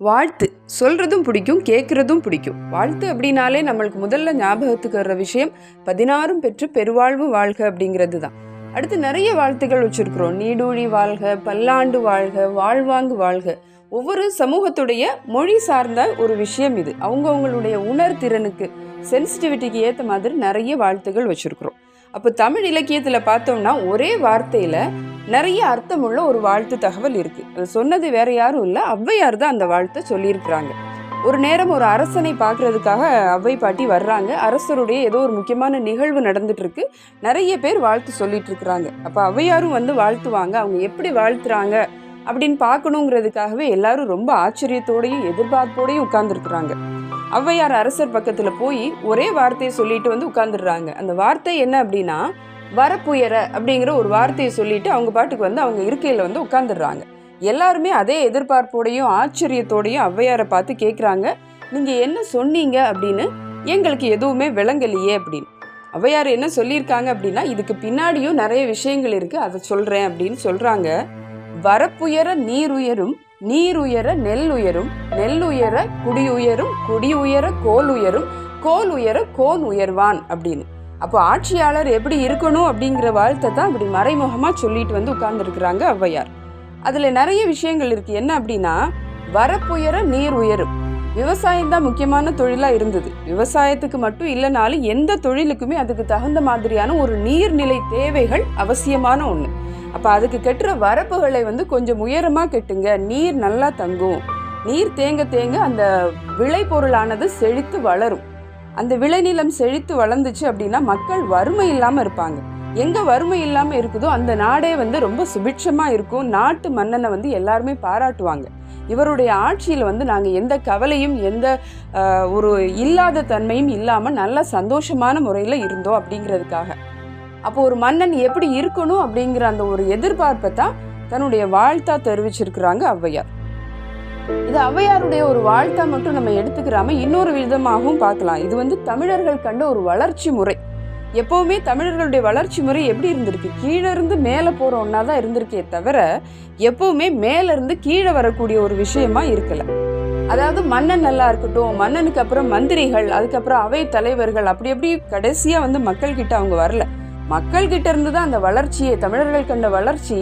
வாழ்த்து. சொல்கிறதும் பிடிக்கும் கேட்குறதும் பிடிக்கும். வாழ்த்து அப்படின்னாலே நம்மளுக்கு முதல்ல ஞாபகத்துக்கு வர்ற விஷயம் பதினாறும் பெற்று பெருவாழ்வு வாழ்க அப்படிங்கிறது தான். அடுத்து நிறைய வாழ்த்துக்கள் வச்சுருக்குறோம். நீடூழி வாழ்க பல்லாண்டு வாழ்க வாழ்வாங்கு வாழ்க. ஒவ்வொரு சமூகத்துடைய மொழி சார்ந்த ஒரு விஷயம் இது. அவங்கவுங்களுடைய உணர்திறனுக்கு சென்சிட்டிவிட்டிக்கு ஏற்ற மாதிரி நிறைய வாழ்த்துகள் வச்சுருக்குறோம். அப்போ தமிழ் இலக்கியத்தில் பார்த்தோம்னா ஒரே வார்த்தையில் நிறைய அர்த்தமுள்ள ஒரு வாழ்த்து தகவல் இருக்கு. அது சொன்னது வேற யாரும் இல்லை ஔவையார் தான் அந்த வாழ்த்தை சொல்லியிருக்கிறாங்க. ஒரு நேரம் ஒரு அரசனை பார்க்கறதுக்காக ஔவை பாட்டி வர்றாங்க. அரசருடைய ஏதோ ஒரு முக்கியமான நிகழ்வு நடந்துட்டு இருக்கு நிறைய பேர் வாழ்த்து சொல்லிட்டு இருக்கிறாங்க அப்போ ஔவையாரும் வந்து வாழ்த்துவாங்க. அவங்க எப்படி வாழ்த்துறாங்க அப்படின்னு பார்க்கணுங்கிறதுக்காகவே எல்லாரும் ரொம்ப ஆச்சரியத்தோடையும் எதிர்பார்ப்போடையும் உட்கார்ந்துருக்குறாங்க. ஔவையார் அரசர் பக்கத்தில் போய் ஒரே வார்த்தையை சொல்லிட்டு வந்து உட்காந்துடுறாங்க அந்த வார்த்தை என்ன அப்படின்னா வரப்புயர அப்படிங்கிற ஒரு வார்த்தையை சொல்லிட்டு அவங்க பாட்டுக்கு வந்து அவங்க இருக்கையில் வந்து உட்காந்துடுறாங்க எல்லாருமே அதே எதிர்பார்ப்போடையும் ஆச்சரியத்தோடையும் ஔவையாரை பார்த்து கேட்குறாங்க நீங்கள் என்ன சொன்னீங்க? அப்படின்னு எங்களுக்கு எதுவுமே விளங்கலையே அப்படின்னு. ஔவையார் என்ன சொல்லியிருக்காங்க அப்படின்னா இதுக்கு பின்னாடியும் நிறைய விஷயங்கள் இருக்குது அதை சொல்கிறேன் அப்படின்னு சொல்கிறாங்க வரப்புயர நீர் உயரும் நீர் உயர நெல் உயரும் நெல் உயர குடி உயரும் குடி உயர கோல் உயரும் கோல் உயர கோன் உயர்வான் அப்படின்னு. அப்போ ஆட்சியாளர் எப்படி இருக்கணும் அப்படிங்கிற வாழ்த்தை தான் அப்படி மறைமுகமாக சொல்லிட்டு வந்து உட்கார்ந்துருக்குறாங்க ஔவையார். அதில் நிறைய விஷயங்கள் இருக்குது என்ன அப்படின்னா வரப்புயர நீர் உயரும். விவசாயம் தான் முக்கியமான தொழிலாக இருந்தது. விவசாயத்துக்கு மட்டும் இல்லைனாலும் எந்த தொழிலுக்குமே அதுக்கு தகுந்த மாதிரியான ஒரு நீர்நிலை தேவைகள் அவசியமான ஒன்று அப்போ அதுக்கு கெட்டுற வரப்புகளை வந்து கொஞ்சம் உயரமாக கெட்டுங்க. நீர் நல்லா தங்கும். நீர் தேங்க தேங்க அந்த விளைபொருளானது செழித்து வளரும். அந்த விளைநிலம் செழித்து வளர்ந்துச்சு அப்படின்னா மக்கள் வறுமை இல்லாமல் இருப்பாங்க. எங்கே வறுமை இல்லாமல் இருக்குதோ அந்த நாடே வந்து ரொம்ப சுபிட்சமாக இருக்கும். நாட்டு மன்னனை வந்து எல்லாருமே பாராட்டுவாங்க. இவருடைய ஆட்சியில் வந்து நாங்கள் எந்த கவலையும் எந்த ஒரு இல்லாத தன்மையும் இல்லாமல் நல்ல சந்தோஷமான முறையில் இருந்தோம் அப்படிங்கிறதுக்காக. அப்போ ஒரு மன்னன் எப்படி இருக்கணும் அப்படிங்கிற அந்த ஒரு எதிர்பார்ப்பை தான் தன்னுடைய வாழ்த்தா தெரிவிச்சிருக்கிறாங்க ஔவையார். இது ஔவையாருடைய ஒரு வாழ்த்தா மட்டும் நம்ம எடுத்துக்கிறாம இன்னொரு விதமாகவும் பார்க்கலாம். இது வந்து தமிழர்கள் கண்ட ஒரு வளர்ச்சி முறை. எப்பவுமே தமிழர்களுடைய வளர்ச்சி முறை எப்படி இருந்திருக்கு? கீழே இருந்து மேலே போகிற ஒன்றா தான் இருந்திருக்கே தவிர எப்பவுமே மேலேருந்து கீழே வரக்கூடிய ஒரு விஷயமா இருக்கல. அதாவது மன்னன் நல்லா இருக்கட்டும் மன்னனுக்கு அப்புறம் மந்திரிகள் அதுக்கப்புறம் அவை தலைவர்கள் அப்படி அப்படி கடைசியாக வந்து மக்கள்கிட்ட அவங்க வரல. மக்கள் கிட்ட இருந்து தான் அந்த வளர்ச்சியை தமிழர்கள் கண்ட வளர்ச்சி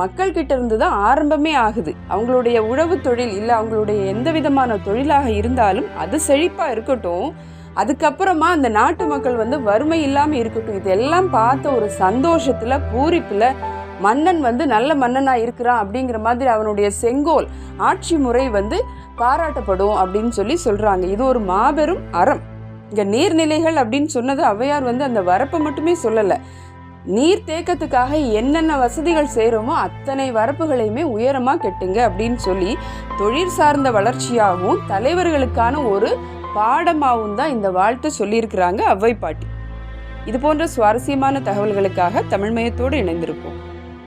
மக்கள் கிட்ட இருந்து தான் ஆரம்பமே ஆகுது. அவங்களுடைய உழவு தொழில் இல்லை அவங்களுடைய எந்த விதமான தொழிலாக இருந்தாலும் அது செழிப்பாக இருக்கட்டும். அதுக்கப்புறமா அந்த நாட்டு மக்கள் வந்து வறுமை இல்லாமல் இருக்கட்டும். இதெல்லாம் பார்த்த ஒரு சந்தோஷத்தில் பூரிப்பில் மன்னன் வந்து நல்ல மன்னனாக இருக்கிறான் அப்படிங்கிற மாதிரி அவனுடைய செங்கோல் ஆட்சி முறை வந்து பாராட்டப்படும் அப்படின்னு சொல்லி சொல்கிறாங்க இது ஒரு மாபெரும் அறம். இங்கே நீர்நிலைகள் அப்படின்னு சொன்னது ஔவையார் வந்து அந்த வரப்பை மட்டுமே சொல்லலை. நீர் தேக்கத்துக்காக என்னென்ன வசதிகள் செய்கிறோமோ அத்தனை வரப்புகளையுமே உயரமாக கெட்டுங்க அப்படின்னு சொல்லி தொழில் சார்ந்த வளர்ச்சியாகவும் தலைவர்களுக்கான ஒரு பாடமாகவும் தான் இந்த வாழ்த்து சொல்லியிருக்கிறாங்க ஔவை பாட்டி. இது போன்ற சுவாரஸ்யமான தகவல்களுக்காக தமிழ்மயத்தோடு இணைந்திருப்போம்.